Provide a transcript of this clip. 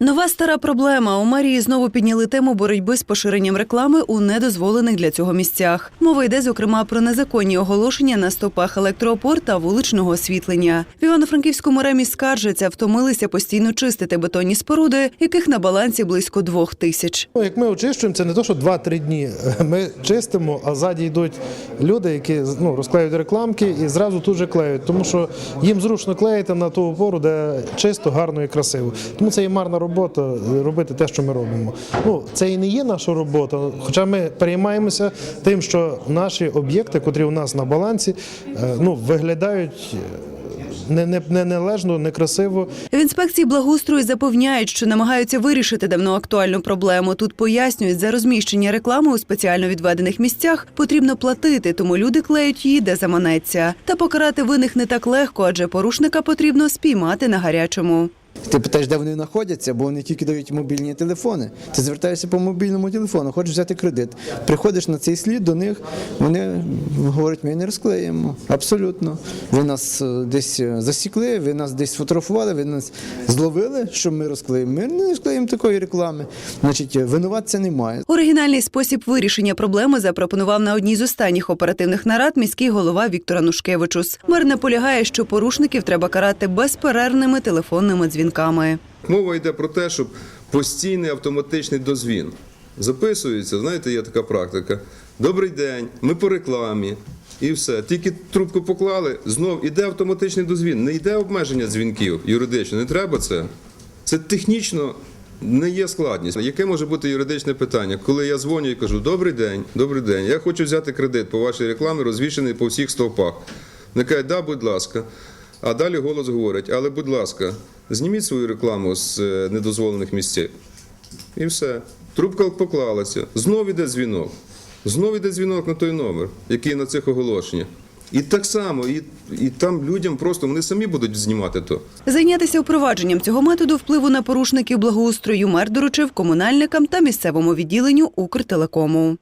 Нова стара проблема. У мерії знову підняли тему боротьби з поширенням реклами у недозволених для цього місцях. Мова йде зокрема про незаконні оголошення на стопах електроопор та вуличного освітлення. В Івано-Франківському ремі скаржаться, втомилися постійно чистити бетонні споруди, яких на балансі близько двох тисяч. Ну, як ми очищуємо, це не то, що 2-3 дні. Ми чистимо, а ззаді йдуть люди, які ну, розклеюють рекламки і зразу тут же клеють, тому що їм зручно клеїти на ту опору, де чисто, гарно і красиво. Тому це є марна робота робити те, що ми робимо. Ну, це і не є наша робота, хоча ми переймаємося тим, що наші об'єкти, котрі у нас на балансі, е, ну, виглядають не, не, не належно, некрасиво. В інспекції благоустрою запевняють, що намагаються вирішити давно актуальну проблему. Тут пояснюють, за розміщення реклами у спеціально відведених місцях потрібно платити, тому люди клеють її, де заманеться. Та покарати винних не так легко, адже порушника потрібно спіймати на гарячому. Ти питаєш, де вони знаходяться, бо вони тільки дають мобільні телефони. Ти звертаєшся по мобільному телефону, хочеш взяти кредит. Приходиш на цей слід до них, вони говорять, ми не розклеїмо. Абсолютно. Ви нас е, десь е, засікли, ви нас десь сфотографували, ви нас зловили, що ми розклеїмо. Ми не розклеїмо такої реклами. Значить, е, винуватця немає. Оригінальний спосіб вирішення проблеми запропонував на одній з останніх оперативних нарад міський голова Віктор Анушкевичус. Мер наполягає, що порушників треба карати безперервними телефонними дзвінками. Мова йде про те, щоб постійний автоматичний дозвін. Записується, знаєте, є така практика. Добрий день, ми по рекламі. І все. Тільки трубку поклали, знов іде автоматичний дозвін. Не йде обмеження дзвінків юридично, не треба це. Це технічно не є складність. Яке може бути юридичне питання? Коли я дзвоню і кажу, добрий день, добрий день, я хочу взяти кредит по вашій рекламі, розвішений по всіх стовпах. Вони кажуть, да, будь ласка. А далі голос говорить, але будь ласка, зніміть свою рекламу з е, недозволених місців. І все. Трубка поклалася. Знов іде дзвінок. Знов іде дзвінок на той номер, який на цих оголошеннях. І так само, і, і там людям просто вони самі будуть знімати то. Зайнятися впровадженням цього методу впливу на порушників благоустрою мер доручив комунальникам та місцевому відділенню Укртелекому.